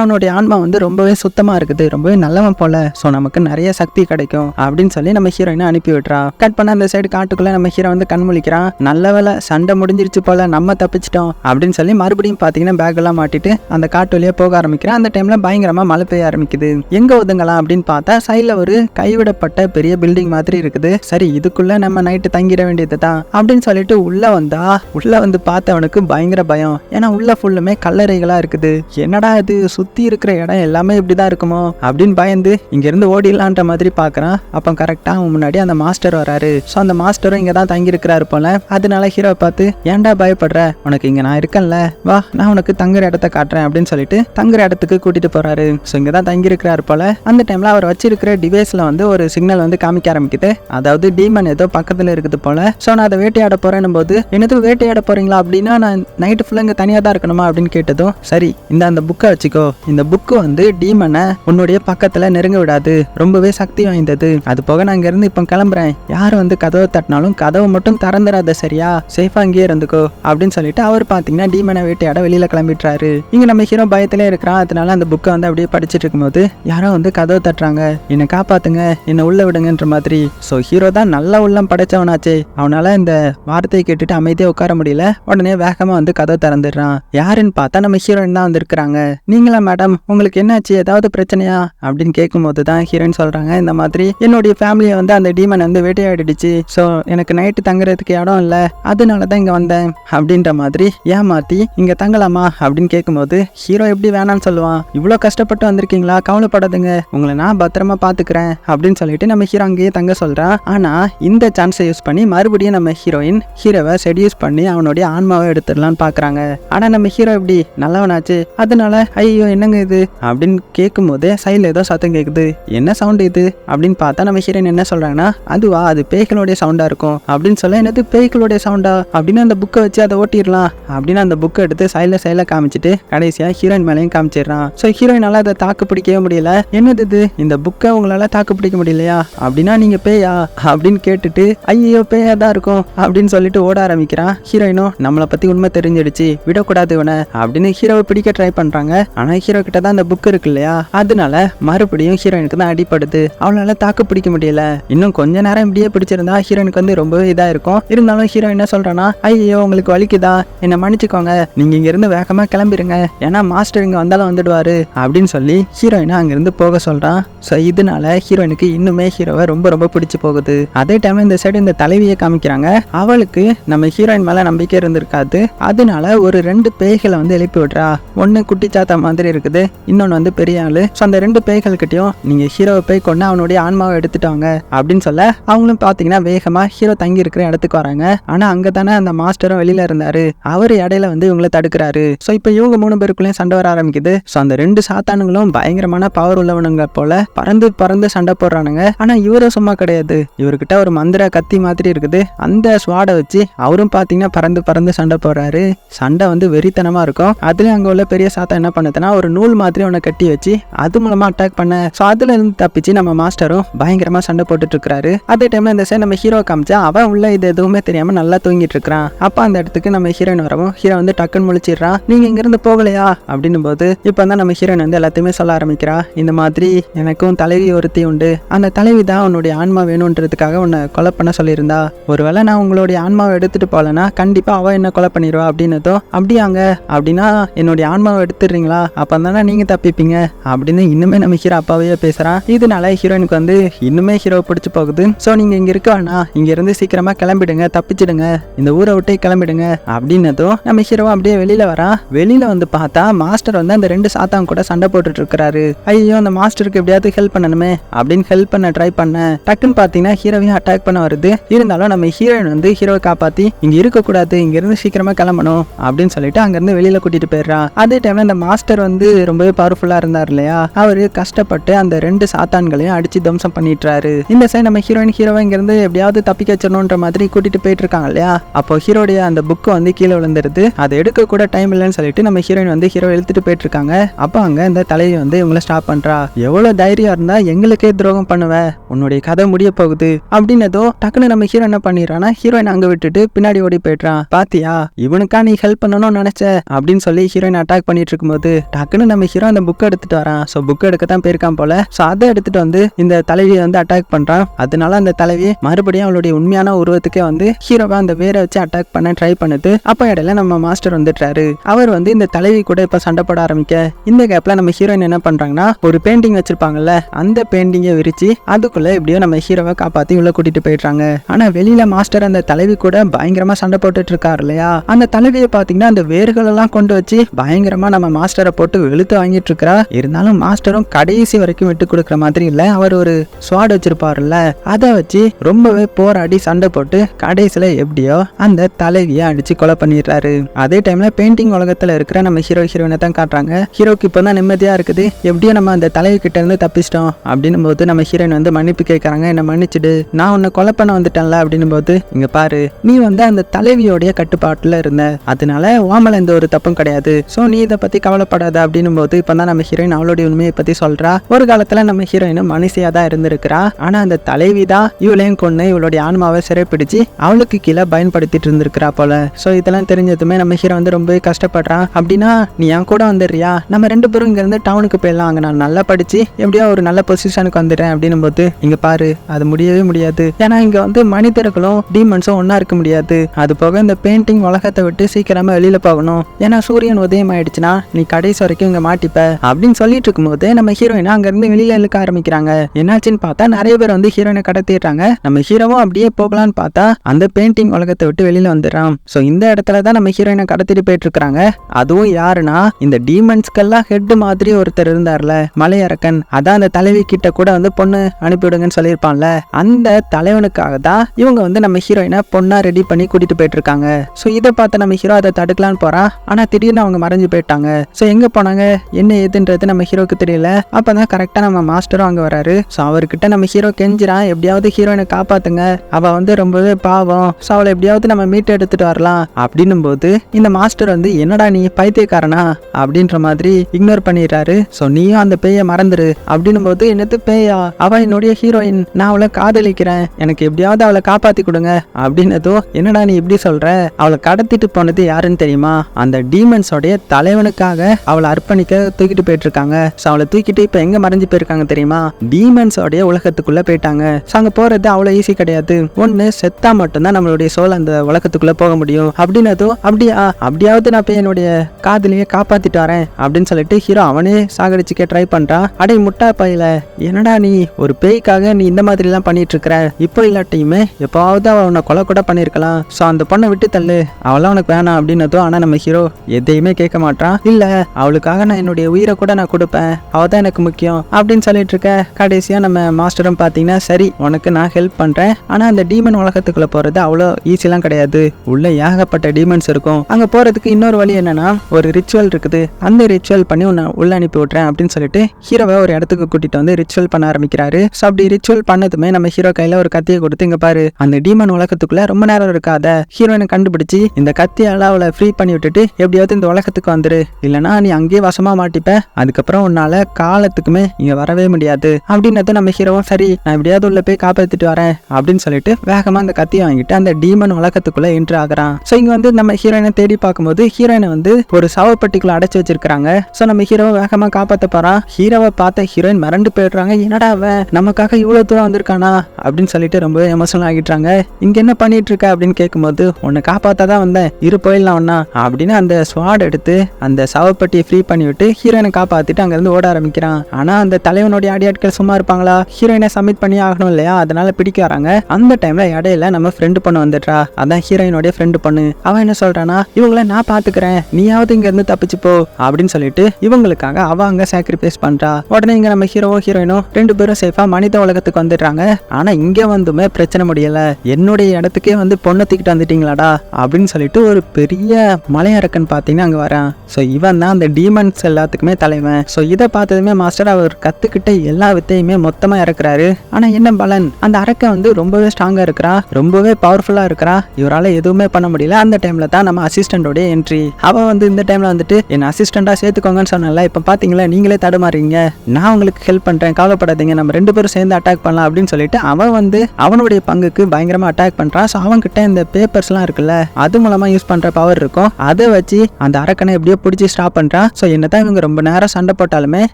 அவனுடைய ஆன்மா வந்து ரொம்பவே சுத்தமா இருக்குது. ரொம்பவே நல்லவன் போல. ஸோ நமக்கு நிறைய சக்தி கிடைக்கும். அப்படின்னு சொல்லி நம்ம ஹீரோயினை அனுப்பி விட்றா. கட் பண்ண அந்த சைடு காட்டுக்குள்ள நம்ம ஹீரோ வந்து கண் முழிக்கிறான் நல்ல வேலை சண்டை முடிஞ்சிருச்சு போல நம்ம தப்பிச்சிட்டோம் அப்படின்னு சொல்லி மறுபடியும் பார்த்தீங்கன்னா பேக் எல்லாம் மாட்டிட்டு அந்த காட்டு வழியே போக ஆரம்பிக்கிறான் அந்த டைம்ல பயங்கரமா மழை பெய்ய ஆரம்பிக்குது. எங்க ஒதுங்கலாம் அப்படின்னு பார்த்தா சைடில் ஒரு கைவிடப்பட்ட பெரிய பில்டிங் மாதிரி இருக்குது. சரி இதுக்குள்ள நம்ம நைட்டு தங்கிட வேண்டியது தான் அப்படின்னு சொல்லிட்டு உள்ள வந்தா உள்ள வந்து பார்த்தவனுக்கு பயங்கர பயம். ஏன்னா உள்ள ஃபுல்லுமே கல்லறைகளா இருக்குது. என்னடா இது? சுத்தி இருக்கிற இடம் எல்லாமே இப்படிதான் இருக்குமோ? அப்படின்னு பயந்து இங்க இருந்து ஓடிடலான்ற மாதிரி பார்க்கறான். அப்போ கரெக்டா முன்னாடி அந்த மாஸ்டர் வராரு. ஸோ அந்த மாஸ்டரும் இங்க தான் தங்கியிருக்கிறாரு போல. அதனால ஹீரோவை பார்த்து ஏன்டா பயப்படுற? உனக்கு இங்க நான் இருக்கேன்ல. வா நான் உனக்கு தங்குற இடத்த காட்டுறேன் அப்படின்னு சொல்லிட்டு தங்குற இடத்துக்கு கூட்டிட்டு போறாரு. ஸோ இங்க தான் தங்கியிருக்கிறாரு போல. அந்த டைம்ல அவர் வச்சிருக்கிற டிவைஸ்ல வந்து ஒரு சிக்னல் வந்து காமிக்க ஆரம்பிக்குது. அதாவது டீமன் ஏதோ பக்கத்துல இருக்குது போல. ஸோ நான் அதை வேட்டையாட போறேன் போது என்னது வேட்டையாட போறீங்களா? அப்படின்னா நான் நைட்டு ஃபுல்லாக இங்கே தனியாக தான் இருக்கணுமா அப்படின்னு கேட்டதும் சரி இந்த அந்த புக்கை வச்சுக்கோ. இந்த புக்கு வந்து டீமனை உன்னுடைய பக்கத்தில் நெருங்க விடாது. ரொம்பவே சக்தி வாய்ந்தது. அது போக நான் இங்கேருந்து இப்போ கிளம்புறேன். யார் வந்து கதவை தட்டினாலும் கதவை மட்டும் திறந்துடாத சரியா? சேஃபா அங்கேயே இருந்துக்கோ அப்படின்னு சொல்லிட்டு அவர் பார்த்தீங்கன்னா டீமனை வேட்டையாட வெளியில் கிளம்பிட்டுறாரு இங்கே நம்ம ஹீரோ பயத்திலே இருக்கிறான். அதனால அந்த புக்கை வந்து அப்படியே படிச்சுட்டு இருக்கும்போது யாரோ வந்து கதவை தட்டுறாங்க. என்னை காப்பாத்துங்க என்னை உள்ள விடுங்கன்ற மாதிரி. ஸோ ஹீரோ தான் நல்ல உள்ளம் படைச்சவனாச்சே. அவனால இந்த வார்த்தையை கேட்டுட்டு அமைதியாக உட்கார முடியல. உடனே வேகமாக வந்து கதவை திறந்துடுறான். யாருன்னு பார்த்தா நம்ம ஹீரோயின் தான் வந்திருக்கிறாங்க. நீங்களா மேடம் உங்களுக்கு என்னாச்சு? ஏதாவது பிரச்சனையா? அப்படின்னு கேட்கும்போது தான் ஹீரோயின் சொல்றாங்க. இந்த மாதிரி என்னுடைய ஃபேமிலியை வந்து அந்த டீமன் வந்து வேட்டையாடிடுச்சு. ஸோ எனக்கு நைட்டு தங்குறதுக்கு இடம் இல்லை அதனால தான் இங்கே வந்தேன். அப்படின்ற மாதிரி ஏமாத்தி இங்கே தங்கலாமா? அப்படின்னு கேட்கும்போது ஹீரோ எப்படி வேணாம்னு சொல்லுவான். இவ்வளோ கஷ்டப்பட்டு வந்திருக்கீங்களா? கவலைப்படாதுங்க. உங்களை நான் பத்திரமா பார்த்துக்கிறேன் அப்படின்னு சொல்லிட்டு நம்ம ஹீரோ அங்கேயே தங்க சொல்கிறான் ஆனால் இந்த சான்ஸை யூஸ் பண்ணி மறுபடியும் நம்ம ஹீரோயின் ஹீரோவை செடியூஸ் பண்ணி அவனுடைய ஆன்மாவை எடுத்துடலான்னு பார்க்குறாங்க ஆனால் நம்ம ஹீரோ எப்படி? நல்லவனாச்சு. அதனால ஐயோ என்னங்க இது? அப்படின்னு கேட்கும்போது சைடில் ஏதோ சத்தம் கேட்குது என்ன சவுண்ட் இது? அப்படின்னு பார்த்தா நம்ம ஹீரோயின் என்ன சொல்கிறாங்கன்னா அதுவா? அது பேய்களுடைய சவுண்டாக இருக்கும். அப்படின்னு சொல்ல என்னது பேய்களுடைய சவுண்டா அப்படின்னு அந்த புக்கை வச்சு அதை ஓட்டிடலாம். அப்படின்னு அந்த புக்கை எடுத்து சைடில் சைடில் காமிச்சிட்டு கடைசியா ஹீரோயின் மேலேயும் காமிச்சிடுறான். ஸோ ஹீரோயினால அதை தாக்கு பிடிக்கவே முடியல. என்னது இது? இந்த புக்கை உங்களால தாக்கு பிடிக்க முடியலையா? அப்படின்னா நீங்க பேயா? அப்படின்னு கேட்டுட்டு ஐயோ பேயா தான் இருக்கும் அப்படின்னு சொல்லிட்டு ஓட ஆரம்பிக்கிறான். ஹீரோயினும் நம்மளை பத்தி உண்மை தெரிஞ்சிடுச்சு விடக்கூடாது இவனை அப்படின்னு ஹீரோவை பிடிக்க ட்ரை பண்றாங்க. ஆனா ஹீரோ கிட்ட தான் அந்த புக் இருக்கு இல்லையா? அதனால மறுபடியும் ஹீரோயினுக்கு தான் அடிப்படுது அவளால தாக்கு பிடிக்க முடியல. இன்னும் கொஞ்ச நேரம் இப்படியே பிடிச்சிருந்தா ஹீரோயினுக்கு வந்து ரொம்பவே இதாக இருக்கும். இருந்தாலும் ஹீரோ என்ன சொல்றானா ஐயோ உங்களுக்கு வலிக்குதா? என்னை மன்னிச்சுக்கோங்க. நீங்க இங்கேருந்து வேகமாக கிளம்பிடுங்க கிளம்பிருங்க. ஏன்னா மாஸ்டர் இங்கே வந்தாலும் வந்துடுவாரு. அப்படின்னு சொல்லி ஹீரோயினை அங்கிருந்து போக சொல்றான். ஸோ இதனால ஹீரோயினுக்கு இன்னுமே ஹீரோவை ரொம்ப ரொம்ப பிடிச்சி போகுது. அதே டைம் இந்த சைடு இந்த தலைவியை காமிக்கிறாங்க. அவளுக்கு நம்ம ஹீரோயின் மேல நம்பிக்கை இருந்திருக்காது. அதனால ஒரு ரெண்டு பேய்களை வந்து எழுப்பி விடுறா. ஒன்னு குட்டி சாத்தா மாதிரி இருக்குது. இன்னொன்னு வந்து பெரிய ஆள். ஸோ அந்த ரெண்டு பேய்கள் கிட்டயும் ஹீரோவை போய் கொண்டு அவனுடைய ஆன்மாவை எடுத்துட்டு வாங்க. அப்படின்னு சொல்ல அவங்களும் பார்த்தீங்கன்னா வேகமாக ஹீரோ தங்கி இருக்கிற இடத்துக்கு வராங்க. ஆனா அங்க தானே அந்த மாஸ்டரும் வெளியில இருந்தாரு. அவர் இடையில வந்து இவங்களை தடுக்கிறாரு. ஸோ இப்போ இவங்க மூணு பேருக்குள்ளேயும் சண்டை வர ஆரம்பிக்குது. ஸோ அந்த ரெண்டு சாத்தானுங்களும் பயங்கரமான பவர் உள்ளவனுங்க போல பறந்து பறந்து சண்டை போடுறானுங்க. ஆனா இவரும் சும்மா கிடையாது. இவர்கிட்ட ஒரு மந்திர கத்தி மாதிரி இருக்குது. அந்த ஸ்வாடை வச்சு அவரும் பாத்தீங்கன்னா பறந்து பறந்து சண்டை போடுறாரு. சண்டை வந்து வெறித்தனமா இருக்கும். அதுலயும் அங்க உள்ள பெரிய சாத்தா என்ன பண்ணுதுன்னா ஒரு நூல் மாதிரி ஒன்று கட்டி வச்சு அது மூலமா அட்டாக் பண்ண ஸோ அதுல இருந்து தப்பிச்சு நம்ம மாஸ்டரும் பயங்கரமா சண்டை போட்டுட்டு இருக்காரு அதே டைம்ல இந்த சைடு நம்ம ஹீரோ காமிச்சா அவன் உள்ள இது எதுவுமே தெரியாம நல்லா தூங்கிட்டு இருக்கிறான் அப்ப அந்த இடத்துக்கு நம்ம ஹீரோயின் வரவும் ஹீரோ வந்து டக்குன்னு முழிச்சிடுறான் நீங்க இங்கேருந்து போகலையா? அப்படின்னு போது இப்போ தான் நம்ம ஹீரோயின் வந்து எல்லாத்தையுமே சொல்ல ஆரம்பிக்கிறா. இந்த மாதிரி எனக்கும் தலைவி ஒருத்தி உண்டு. அந்த தலைவி தான் உன்னுடைய ஆன்மா வேணுன்றதுக்காக உன்னை கொலை பண்ண சொல்லியிருந்தா. ஒருவேளை நான் உங்களுடைய ஆன்மாவை எடுத்துட்டு போகலன்னா கண்டிப்பா அவ என்ன கொலை பண்ணிடுவா? அப்படின்னதும் அப்படியாங்க. அப்படின்னா என்னுடைய ஆன்மாவை எடுத்துடுறீங்களா? அப்போ தானே நீங்க தப்பிப்பீங்க. அப்படின்னு இன்னுமே நம்ம ஹீரோ அப்பாவையே பேசுறான். இதனால ஹீரோயினுக்கு வந்து இன்னுமே ஹீரோ பிடிச்சி போகுது. ஸோ நீங்க இங்க இருக்க வேணா இங்க சீக்கிரமா கிளம்பிடுங்க தப்பிச்சிடுங்க. இந்த ஊரை விட்டே கிளம்பிடுங்க அப்படின்னதும் நம்ம ஹீரோ அப்படியே வெளியில வரான். வெளியில வந்து பார்த்தா மாஸ்டர் வந்து அந்த ரெண்டு சாத்தாங்க கூட சண்டை போட்டுட்டு இருக்கிறாரு. ஐயோ அந்த மாஸ்டருக்கு எப்படியாவது ஹெல்ப் பண்ணணுமே அப்படின்னு ஹெல்ப் பண்ண ட்ரை பண்ண டக்குன்னு பார்த்தீங்கன்னா ஹீரோவையும் அட்டாக் பண்ண வருது. இருந்தாலும் நம்ம ஹீரோயின் வந்து ஹீரோவை காப்பாத்தி இங்க இருக்கக்கூடாது இங்க இருந்து சீக்கிரமா கிளம்பணும் அப்படின்னு சொல்லிட்டு அங்கிருந்து வெளியில கூட்டிட்டு போயிடுறான். அதே டைம்ல அந்த மாஸ்டர் வந்து ரொம்பவே பவர்ஃபுல்லா இருந்தார் இல்லையா? அவரு கஷ்டப்பட்டு அந்த ரெண்டு சாத்தான்களையும் அடிச்சு துவம்சம் பண்ணிட்டுறாரு இந்த சைடு நம்ம ஹீரோயின் ஹீரோவை இங்க இருந்து எப்படியாவது தப்பிக்க வச்சிடணுன்ற மாதிரி கூட்டிட்டு போயிட்டு இருக்காங்க இல்லையா? அப்போ ஹீரோடைய அந்த புக்கு வந்து கீழே விழுந்துருது. அதை எடுக்க கூட டைம் இல்லைன்னு சொல்லிட்டு நம்ம ஹீரோயின் வந்து ஹீரோ எழுத்துட்டு போயிட்டு இருக்காங்க அப்போ அங்க இந்த தலைவி வந்து இவங்கள ஸ்டாப் பண்றா. எவ்வளவு தைரியம் இருந்தா எங்களுக்கே துரோகம் பண்ணுவ. உன்னுடைய கதை முடிய போகுது. அப்படின்னதோ டக்குன்னு நம்ம ஹீரோ என்ன பண்ணிடுறான்னா ஹீரோயின் அங்க விட்டுட்டு பின்னாடி ஓடி போயிடுறான் பாத்தியா? இவனுக்கா நீ ஹெல்ப் பண்ணணும்னு நினைச்ச? அப்படின்னு சொல்லி ஹீரோயின் அட்டாக் பண்ணிட்டு இருக்கும்போது டக்குன்னு நம்ம ஹீரோ அந்த புக் எடுத்துட்டு வரான். ஸோ புக் எடுக்க தான் போயிருக்கான் போல. ஸோ அதை எடுத்துட்டு வந்து இந்த தலைவியை வந்து அட்டாக் பண்றான். அதனால அந்த தலைவி மறுபடியும் அவளுடைய உண்மை உண்மையான உருவத்துக்கே வந்து ஹீரோவா அந்த வேரை வச்சு அட்டாக் பண்ண ட்ரை பண்ணுது. அப்போ இடையில நம்ம மாஸ்டர் வந்துட்டாரு. அவர் வந்து இந்த தலைவி கூட இப்போ சண்டை போட ஆரம்பிக்க இந்த கேப்ல நம்ம ஹீரோயின் என்ன பண்றாங்கன்னா ஒரு பெயிண்டிங் வச்சிருப்பாங்கல்ல அந்த பெயிண்டிங்கை விரிச்சு அதுக்குள்ள எப்படியோ நம்ம ஹீரோவை காப்பாத்தி உள்ள கூட்டிட்டு போயிடுறாங்க. ஆனா வெளியில மாஸ்டர் அந்த தலைவி கூட பயங்கரமா சண்டை போட்டுட்டு இருக்காரு இல்லையா? அந்த தலைவியை பாத்தீங்கன்னா அந்த வேர்கள் எல்லாம் கொண்டு வச்சு பயங்கரமா நம்ம மாஸ்டரை போட்டு வெளுத்து வாங்கிட்டு இருக்கா. இருந்தாலும் மாஸ்டரும் கடைசி வரைக்கும் விட்டு கொடுக்குற மாதிரி இல்ல. அவர் ஒரு ஸ்வாட் வச்சிருப்பாருல்ல. அதை வச்சு ரொம்பவே போராடி சண்டை போட்டு கடைசியில எப்படியோ அந்த தலைவியை அடிச்சு கொலை பண்ணிடுறாரு. அதே டைம்ல பெயிண்டிங் உலகத்துல இருக்கிற நம்ம ஹீரோ ஹீரோயினை தான் காட்டுறாங்க. ஹீரோக்கு இப்போ தான் நிம்மதியா இருக்குது. எப்படியோ நம்ம அந்த தலைவி கிட்ட இருந்து தப்பிச்சிட்டோம் அப்படின்னும் போது நம்ம ஹீரோயின் வந்து மன்னிப்பு கேட்கறாங்க என்னை மன்னிச்சிடு. நான் உன்னை கொலை பண்ண வந்துட்டேன்ல அப்படின்னும் போது இங்க பாரு. நீ வந்து அந்த தலைவியோடைய கட்டுப்பாட்டில் இருந்த. அதனால ஓமல எந்த ஒரு தப்பும் கிடையாது. ஸோ நீ இதை பத்தி கவலைப்படாத அப்படின்னும் போது இப்போ தான் நம்ம ஹீரோயின் அவளுடைய உண்மையை பற்றி சொல்றா. ஒரு காலத்துல நம்ம ஹீரோயினும் மனுஷியாக தான் இருந்திருக்கிறா. ஆனா அந்த தலைவி தான் இவளையும் கொண்டு இவளுடைய ஆன்மாவை சிறைப்பிடிச்சு அவளுக்கு கீழே பயன்படுத்திட்டு இருந்திருக்கிறா போல. ஸோ இதெல்லாம் தெரிஞ்சதுமே நம்ம ஹீரோ வந்து ரொம்பவே கஷ்டப்படுறான். அப்படின்னா நீ என் கூட வந்துடுறியா? நம்ம ரெண்டு பேரும் இங்க இருந்து டவுனுக்கு போயிடலாம். அங்க நான் நல்லா படிச்சு எப்படியோ ஒரு நல்ல பொசிஷனுக்கு வந்துடுறேன் அப்படின்னும் போது இங்க பாரு அது முடியவே முடியாது. ஏன்னா இங்க வந்து மனிதர்களும் டீமன்ஸும் ஒன்றா இருக்க முடியாது. அது போக இந்த பெயிண்டிங் உலகத்தை விட்டு சீக்கிரமா வெளியில போகணும். ஏன்னா சூரியன் உதயம் ஆயிடுச்சுன்னா நீ கடைசி வரைக்கும் இங்க மாட்டிப்ப. அப்படின்னு சொல்லிட்டு இருக்கும்போது நம்ம ஹீரோயினா அங்க இருந்து வெளியில இழுக்க ஆரம்பிக்கிறாங்க. என்னாச்சுன்னு பார்த்தா நிறைய பேர் வந்து ஹீரோயினை கடத்திடுறாங்க. நம்ம ஹீரோவும் அப்படியே போகலான்னு பார்த்தா அந்த பெயிண்டிங் உலகத்தை விட்டு வெளியில வந்துடுறான். ஸோ இந்த இடத்துல தான் நம்ம ஹீரோயினை கடத்திட்டு போயிட்டு இருக்காங்க அதுவும் யாருன்னா இந்த டீமன்ஸ்க்கெல்லாம் ஹெட் மாதிரி ஒருத்தர் இருந்தார்ல மலையரக்கன். அதான் அந்த தலைவி கிட்ட கூட வந்து பொண்ணு அனுப்பிவிடுங்கன்னு சொல்லியிருப்பான்ல. அந்த தலைவனுக்காக தான் இவங்க வந்து நம்ம ஹீரோயினை பொண்ணா ரெடி பண்ணி கூட்டிட்டு போயிட்டு இருக்காங்க ஸோ இதை பார்த்து நம்ம ஹீரோ அதை தடுக்கலான்னு போறான். ஆனா திடீர்னு அவங்க மறைஞ்சு போயிட்டாங்க. ஸோ எங்க போனாங்க? என்ன ஏதுன்றது நம்ம ஹீரோக்கு தெரியல. அப்பதான் கரெக்டா நம்ம மாஸ்டரும் அங்க வராரு. ஸோ அவர்கிட்ட நம்ம ஹீரோ கெஞ்சிரான் எப்படியாவது ஹீரோயினை காப்பாத்துங்க. அவ வந்து ரொம்பவே பாவம். ஸோ அவளை எப்படியாவது நம்ம மீட்டு எடுத்துட்டு வரலாம். அப்படின்னும் போது இந்த மாஸ்டர் வந்து என்னடா நீ பைத்தியக்காரனா? அப்படின்ற மாதிரி இக்னோர் பண்ணிடுறாரு. ஸோ நீயும் அந்த பேயை மறந்துரு. அப்படின்னும் போது என்னது பேயா? அவ என்னுடைய ஹீரோயின் நான் அவளை காதலிக்கிறேன். எனக்கு எப்படியாவது அவளை காப்பாத்தி கொடுங்க. அப்படின்னதோ என்னடா நீ இப்படி சொல்ற? அவளை கடத்திட்டு போனது யாருன்னு தெரியுமா? அந்த டீமன்ஸோடைய தலைவனுக்காக அவளை அர்ப்பணிக்க தூக்கிட்டு போயிட்டு இருக்காங்க ஸோ அவளை தூக்கிட்டு இப்போ எங்க மறைஞ்சு போயிருக்காங்க தெரியுமா? டீமன்ஸோடைய உலகத்துக்குள்ள போயிட்டாங்க. ஸோ அங்க போறது அவ்வளோ ஈஸி கிடையாது. ஒன்று செத்தா மட்டும்தான் நம்மளுடைய சோல் அந்த உலகத்துக்குள்ள போக முடியும். அப்படின்னதோ அப்படியா அப்படியாவது நான் போய் என்னுடைய காதலியை காப்பாத்திட்டு வரேன் அப்படின்னு சொல்லிட்டு ஹீரோ அவனே சாகடிச்சுக்க ட்ரை பண்றான் அடே முட்டா பையில என்னடா நீ ஒரு பேய்க்காக நீ இந்த மாதிரி எல்லாம் பண்ணிட்டு இருக்கிற இப்போ இல்லாட்டியுமே எப்போவாவது அவனை உன்னை கொலை கூட பண்ணியிருக்கலாம். ஸோ அந்த பொண்ணை விட்டு தள்ளு. அவளாம் உனக்கு வேணாம் அப்படின்னதோ ஆனா நம்ம ஹீரோ எதையுமே கேட்க மாட்டான் இல்ல அவளுக்காக நான் என்னுடைய உயிரை கூட நான் கொடுப்பேன். அவ தான் எனக்கு முக்கியம் அப்படின்னு சொல்லிட்டு இருக்க கடைசியா நம்ம மாஸ்டரும் பாத்தீங்கன்னா சரி உனக்கு நான் ஹெல்ப் பண்றேன். ஆனா அந்த டீமன் உலகத்துக்குள்ள போறது அவ்வளோ ஈஸிலாம் கிடையாது. உள்ள ஏகப்பட்ட டீமன்ஸ் இருக்கும். அங்க போறதுக்கு இன்னொரு வழி என்னன்னா ஒரு ரிச்சுவல் இருக்குது. அந்த ரிச்சுவல் பண்ணி உன்னை உள்ள அனுப்பி விட்றேன் அப்படின்னு சொல்லிட்டு ஹீரோவை ஒரு இடத்துக்கு கூட்டிட்டு வந்து ரிச்சுவல் பண்ண ஆரம்பிக்கிறாரு. ஸோ அப்படி ரிச்சுவல் பண்ணதுமே நம்ம ஹீரோ கையில ஒரு கத்தியை கொடுத்து இங்க பாரு அந்த டீமன் உலகத்துக்குள்ள ரொம்ப நேரம் இருக்காத. ஹீரோயினை கண்டுபிடிச்சி இந்த கத்தியால அவளை ஃப்ரீ பண்ணி விட்டுட்டு எப்படியாவது இந்த உலகத்துக்கு வந்துரு. இல்லைன்னா நீ அங்கேயே வசமா மாட்டிப்ப. அதுக்கப்புறம் உன்னால காலத்துக்குமே இங்க வரவே முடியாது. அப்படின்னது நம்ம ஹீரோவும் சரி நான் எப்படியாவது உள்ள போய் காப்பாத்திட்டு வரேன். அப்படின்னு சொல்லிட்டு வேகமாக அந்த கத்தியை வாங்கிட்டு அந்த டீமன் உலகத்துக்குள்ள என்ட்ரு ஆகிறான். ஸோ இங்கே வந்து நம்ம ஹீரோயினை தேடி பார்க்கும்போது ஹீரோயினை வந்து ஒரு சவப்பட்டிக்குள்ள அடைச்சி வச்சிருக்காங்க ஸோ நம்ம ஹீரோவை வேகமாக காப்பாற்ற போறான். ஹீரோவை பார்த்த ஹீரோயின் மறந்து போயிடுறாங்க. என்னடா அவன்? நமக்காக இவ்வளோ தூரம் வந்திருக்கானா? அப்படின்னு சொல்லிட்டு ரொம்ப எமோஷனல் ஆகிட்டாங்க இங்க என்ன பண்ணிட்டு இருக்க அப்படின்னு கேட்கும்போது உன்னை காப்பாற்ற தான் வந்தேன். இரு போயிடலாம் ஒன்னா அப்படின்னு அந்த ஸ்வாட் எடுத்து அந்த சவப்பட்டியை ஃப்ரீ பண்ணி விட்டு ஹீரோயினை காப்பாற்றிட்டு அங்கிருந்து ஓட ஆரம்பிக்கிறான். ஆனால் அந்த தலைவனுடைய அடியாட்கள் சும்மா இருப்பாங்களா? ஹீரோயினை சப்மிட் பண்ணி ஆகணும் இல்லையா? அதனால பிடிக்க வராங்க. அந்த டைம்ல இடையில நம்ம ஃப்ரெண்டு பொண்ணு வந்துடுறா. அதான் ஹீரோயினுடைய ஃப்ரெண்டு பொண்ணு. அவன் என்ன சொல்றானா இவங்கள நான் பாத்துக்கிறேன். நீயாவது இங்க இருந்து தப்பிச்சு போ. அப்படின்னு சொல்லிட்டு இவங்களுக்காக அவ அங்க சாக்ரிஃபைஸ் பண்றா. உடனே இங்க நம்ம ஹீரோவோ ஹீரோயினோ ரெண்டு பேரும் சேஃபா மனித உலகத்துக்கு வந்துடுறாங்க. ஆனா இங்க வந்துமே பிரச்சனை முடியல. என்னுடைய இடத்துக்கே வந்து பொண்ணை தூக்கிட்டு வந்துட்டீங்களாடா? அப்படின்னு சொல்லிட்டு ஒரு பெரிய மலையரக்கன் பார்த்தீங்கன்னா அங்க வரான். ஸோ இவன் தான் அந்த டீமன்ஸ் எல்லாத்துக்குமே தலைவன். ஸோ இதை பார்த்ததுமே மாஸ்டர் அவர் கத்துக்கிட்ட எல்லா வித்தையுமே மொத்தமா இறக்குறாரு. ஆனா என்ன பலன்? அந்த அரக்கன் வந்து ரொம்பவே ஸ்ட்ராங் ஸ்ட்ராங்காக இருக்கிறான் ரொம்பவே பவர்ஃபுல்லா இருக்கிறான் இவரால எதுவுமே பண்ண முடியல. அந்த டைமில் தான் நம்ம அசிஸ்டண்டோட என்ட்ரி அவள் வந்து இந்த டைமில் வந்துட்டு என் அசிஸ்டண்ட்டாக சேர்த்துக்கோங்கன்னு சொன்னால இப்போ பார்த்தீங்களா நீங்களே தடுமாறீங்க நான் உங்களுக்கு ஹெல்ப் பண்றேன் கவலைப்படாதீங்க. நம்ம ரெண்டு பேரும் சேர்ந்து அட்டாக் பண்ணலாம் அப்படின்னு சொல்லிட்டு அவன் வந்து அவனுடைய பங்குக்கு பயங்கரமாக அட்டாக் பண்ணுறான் ஸோ அவன்கிட்ட இந்த பேப்பர்ஸ்லாம் இருக்குல்ல அது மூலமாக யூஸ் பண்ணுற பவர் இருக்கும். அதை வச்சு அந்த அரக்கனை எப்படியோ பிடிச்சி ஸ்டாப் பண்ணுறான் ஸோ என்னதான் இவங்க ரொம்ப நேரம் சண்டை போட்டாலுமே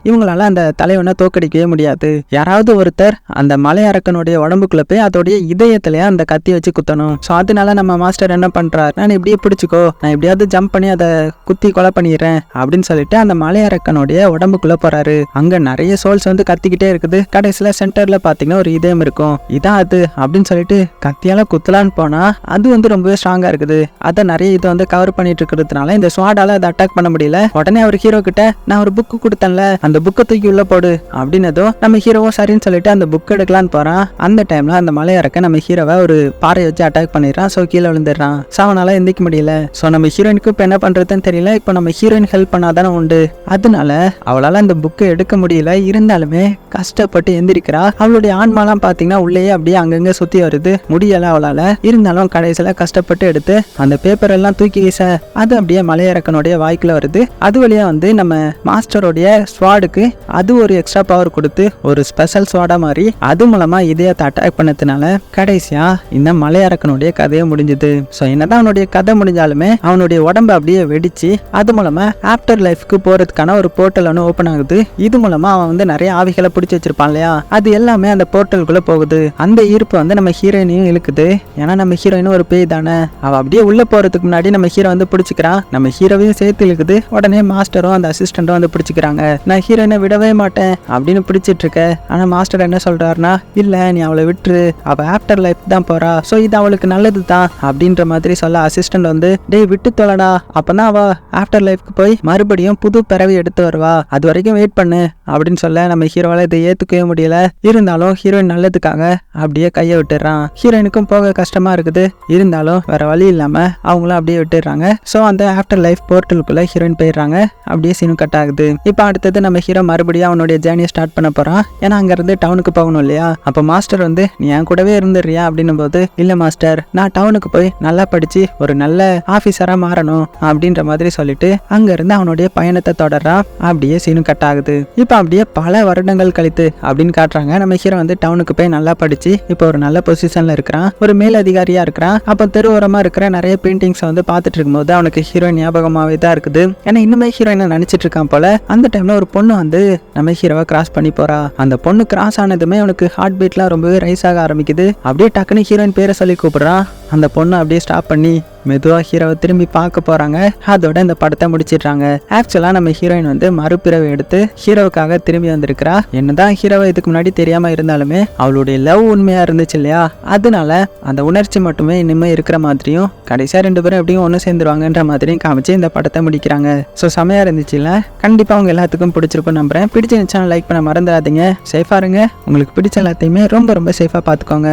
இவங்களால அந்த தலைவனை தோக்கடிக்கவே முடியாது. யாராவது ஒருத்தர் அந்த மலை அரக்கனுடைய உடம்புக்குள்ள போய் அதோடைய இதயத்திலேயே அந்த கத்தி வச்சு குத்தணும். ஸோ அதனால நம்ம மாஸ்டர் என்ன பண்றாரு? நான் இப்படியே பிடிச்சிக்கோ. நான் எப்படியாவது ஜம்ப் பண்ணி அதை குத்தி கொலை பண்ணிடுறேன். அப்படின்னு சொல்லிட்டு அந்த மலை அரக்கனுடைய உடம்புக்குள்ள போறாரு. அங்க நிறைய சோல்ஸ் வந்து கத்திக்கிட்டே இருக்குது. கடைசியில சென்டர்ல பாத்தீங்கன்னா ஒரு இதயம் இருக்கும். இதான் அது. அப்படின்னு சொல்லிட்டு கத்தியால குத்தலான்னு போனா அது வந்து ரொம்பவே ஸ்ட்ராங்கா இருக்குது. அதை நிறைய இதை வந்து கவர் பண்ணிட்டு இருக்கிறதுனால இந்த ஸ்வாடால அதை அட்டாக் பண்ண முடியல. உடனே அவர் ஹீரோ கிட்ட நான் ஒரு புக்கு கொடுத்தேன்ல. அந்த புக்கை தூக்கி உள்ள போடு. அப்படின்னதும் நம்ம ஹீரோவும் சரின்னு சொல்லிட்டு அந்த புக் எடுக்கலான்னு போறான். அந்த டைம்ல அந்த மலையறக்க நம்ம ஹீரோவை ஒரு பாறை வச்சு அட்டாக் பண்ணிடுறான். ஸோ கீழே விழுந்துடுறான். ஸோ அவனால் எந்திக்க முடியல. ஸோ நம்ம ஹீரோயினுக்கு இப்போ என்ன பண்ணுறதுன்னு தெரியல. இப்போ நம்ம ஹீரோயின் ஹெல்ப் பண்ணாதானே உண்டு. அதனால அவளால் அந்த புக்கை எடுக்க முடியல. இருந்தாலுமே கஷ்டப்பட்டு எந்திரிக்கிறா. அவளுடைய ஆன்மாலாம் பார்த்தீங்கன்னா உள்ளேயே அப்படியே அங்கங்கே சுற்றி வருது. முடியல அவளால. இருந்தாலும் கடைசியில கஷ்டப்பட்டு எடுத்து அந்த பேப்பர் எல்லாம் தூக்கி வீச அது அப்படியே மலையிறக்கனுடைய வாய்க்குள்ள வருது. அது வழியா வந்து நம்ம மாஸ்டருடைய ஸ்வாடுக்கு அது ஒரு எக்ஸ்ட்ரா பவர் கொடுத்து ஒரு ஸ்பெஷல் ஸ்வாடா மாதிரி அது மூலமாக இதயத்தை அட்டாக் பண்ணதுனால கடைசியா இந்த மலையரக்கனுடைய கதையை முடிஞ்சுது. ஸோ என்னதான் அவனுடைய கதை முடிஞ்சாலுமே அவனுடைய உடம்பு அப்படியே வெடிச்சு அது மூலமா ஆஃப்டர் லைஃப்க்கு போறதுக்கான ஒரு போர்ட்டல் ஒன்று ஓப்பன் ஆகுது. இது மூலமா அவன் வந்து நிறைய ஆவிகளை பிடிச்சி வச்சிருப்பான் இல்லையா? அது எல்லாமே அந்த போர்ட்டலுக்குள்ளே போகுது. அந்த ஈர்ப்பு வந்து நம்ம ஹீரோயினையும் இழுக்குது. ஏன்னா நம்ம ஹீரோயினும் ஒரு பேய் தானே. அவ அப்படியே உள்ள போறதுக்கு முன்னாடி நம்ம ஹீரோ வந்து பிடிச்சிக்கிறான். நம்ம ஹீரோவையும் சேர்த்து இழுக்குது. உடனே மாஸ்டரும் அந்த அசிஸ்டண்ட்டும் வந்து பிடிச்சிக்கிறாங்க. நான் ஹீரோயினை விடவே மாட்டேன் அப்படின்னு பிடிச்சிட்டு இருக்க. ஆனா மாஸ்டர் என்ன சொல்றாருன்னா இல்ல நீ அவளை விட்டுரு. அவ பெட்டர் லைஃப் தான் போறா. ஸோ இது அவளுக்கு நல்லது தான் அப்படின்ற மாதிரி சொல்ல அசிஸ்டன்ட் வந்து டேய் விட்டு தொலடா. அப்பதான் அவ ஆஃப்டர் லைஃப்க்கு போய் மறுபடியும் புது பிறவி எடுத்து வருவா. அது வரைக்கும் வெயிட் பண்ணு அப்படின்னு சொல்ல நம்ம ஹீரோவால இதை ஏத்துக்கவே முடியல. இருந்தாலும் ஹீரோயின் நல்லதுக்காக அப்படியே கையை விட்டுறான். ஹீரோயினுக்கும் போக கஷ்டமா இருக்குது. இருந்தாலும் வேற வழி இல்லாம அவங்களும் அப்படியே விட்டுடுறாங்க. ஸோ அந்த ஆஃப்டர் லைஃப் போர்ட்டலுக்குள்ள ஹீரோயின் போயிடுறாங்க. அப்படியே சீனு கட் ஆகுது. இப்போ அடுத்தது நம்ம ஹீரோ மறுபடியும் அவனுடைய ஜேர்னியை ஸ்டார்ட் பண்ண போறான். ஏன்னா அங்கிருந்து டவுனுக்கு போகணும் இல்லையா? அப்போ மாஸ்டர் வந்து நீ என் கூடவே இருந்து வந்துடுறியா அப்படின்னும் போது இல்ல மாஸ்டர் நான் டவுனுக்கு போய் நல்லா படிச்சு ஒரு நல்ல ஆஃபீஸரா மாறணும் அப்படின்ற மாதிரி சொல்லிட்டு அங்க இருந்து அவனுடைய பயணத்தை தொடர்றான். அப்படியே சீனு கட் ஆகுது. இப்போ அப்படியே பல வருடங்கள் கழித்து அப்படின்னு காட்டுறாங்க. நம்ம ஹீரோ வந்து டவுனுக்கு போய் நல்லா படிச்சு இப்போ ஒரு நல்ல பொசிஷன்ல இருக்கிறான். ஒரு மேல் அதிகாரியா இருக்கிறான். அப்போ தெருவோரமாக இருக்கிற நிறைய பெயிண்டிங்ஸ் வந்து பார்த்துட்டு இருக்கும்போது அவனுக்கு ஹீரோயின் ஞாபகமாவே தான் இருக்குது. ஏன்னா இன்னுமே ஹீரோயினை நினைச்சிட்டு இருக்கான் போல அந்த டைம்ல ஒரு பொண்ணு வந்து நம்ம ஹீரோவை கிராஸ் பண்ணி போறா. அந்த பொண்ணு கிராஸ் ஆனதுமே அவனுக்கு ஹார்ட் பீட்லாம் ரொம்பவே ரைஸ் ஆக ஆரம்பிக்குது. அப்படியே டக்குன்னு ஹீரோயின் பேரை சொல்லி கூப்பிடுறான் அந்த பொண்ணு அப்படியே ஸ்டாப் பண்ணி மெதுவாக ஹீரோவை திரும்பி பார்க்க போகிறாங்க அதோட இந்த படத்தை முடிச்சிடுறாங்க. ஆக்சுவலாக நம்ம ஹீரோயின் வந்து மறுபிறவை எடுத்து ஹீரோவுக்காக திரும்பி வந்திருக்கிறா. என்னதான் ஹீரோவை இதுக்கு முன்னாடி தெரியாமல் இருந்தாலுமே அவளுடைய லவ் உண்மையாக இருந்துச்சு இல்லையா? அதனால அந்த உணர்ச்சி மட்டுமே இனிமேல் இருக்கிற மாதிரியும் கடைசியாக ரெண்டு பேரும் எப்படியும் ஒன்று சேர்ந்துருவாங்கன்ற மாதிரியும் காமிச்சு இந்த படத்தை முடிக்கிறாங்க. ஸோ செமையாக இருந்துச்சுல்ல கண்டிப்பாக அவங்க எல்லாத்துக்கும் பிடிச்சிருக்கும் நம்புறேன். பிடிச்சிருந்துச்சா லைக் பண்ண மறந்துடாதீங்க. சேஃபாக இருங்க. உங்களுக்கு பிடிச்ச எல்லாத்தையுமே ரொம்ப ரொம்ப சேஃபாக பார்த்துக்கோங்க.